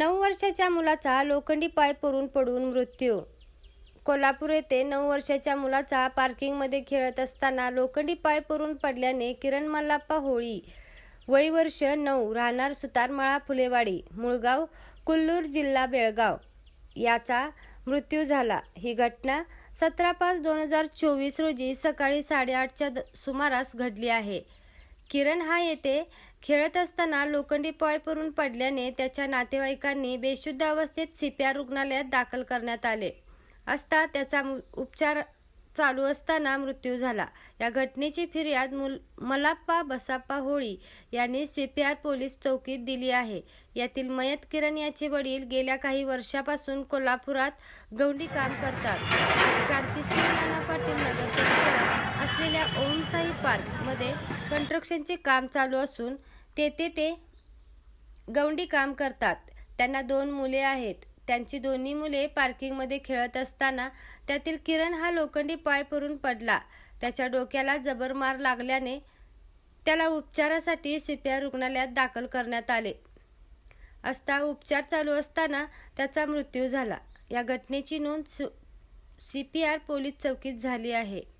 नऊ वर्षाच्या मुलाचा लोखंडी पाय पडून पडून मृत्यू. कोल्हापूर येथे नऊ वर्षाच्या मुलाचा पार्किंगमध्ये खेळत असताना लोखंडी पाय पुरून पडल्याने किरण मल्लाप्पा होळी. वय वर्ष नऊ राहणार सुतारमळा फुलेवाडी मुळगाव कुल्लूर जिल्हा बेळगाव. याचा मृत्यू झाला. ही घटना सतरा पाच दोन हजार चोवीस रोजी सकाळी साडेआठच्या द- सुमारास घडली आहे. किरण हा येथे खेळत असताना लोखंडी पॉय पडून पडल्याने त्याच्या नातेवाईकांनी बेशुद्ध अवस्थेत सीपीआर रुग्णालयात दाखल करण्यात आले. असता त्याचा मु- उपचार चालू असताना मृत्यू झाला. या घटनेची फिर्याद मुल मलाप्पा बसाप्पा होळी यांनी सीपीआर पोलीस चौकीत दिली आहे. यातील मयत किरण याचे वडील गेल्या काही वर्षापासून कोल्हापुरात गौंडी काम करतात. क्रांतिसिंह नाना पाटील नगर पार्कमध्ये साई पार्कमध्ये कंस्ट्रक्शनचे काम चालू असून तेथे ते गवंडी काम करतात. त्यांना दोन मुले आहेत. त्यांची दोन्ही मुले पार्किंगमध्ये खेळत असताना त्यातील किरण हा लोखंडी पाय पडून पडला. त्याच्या डोक्याला जबर मार लागल्याने त्याला उपचारासाठी सीपीआर रुग्णालयात दाखल करण्यात आले. असता उपचार चालू असताना त्याचा मृत्यू झाला. या घटनेची नोंद सी पी आर पोलीस चौकीत झाली आहे.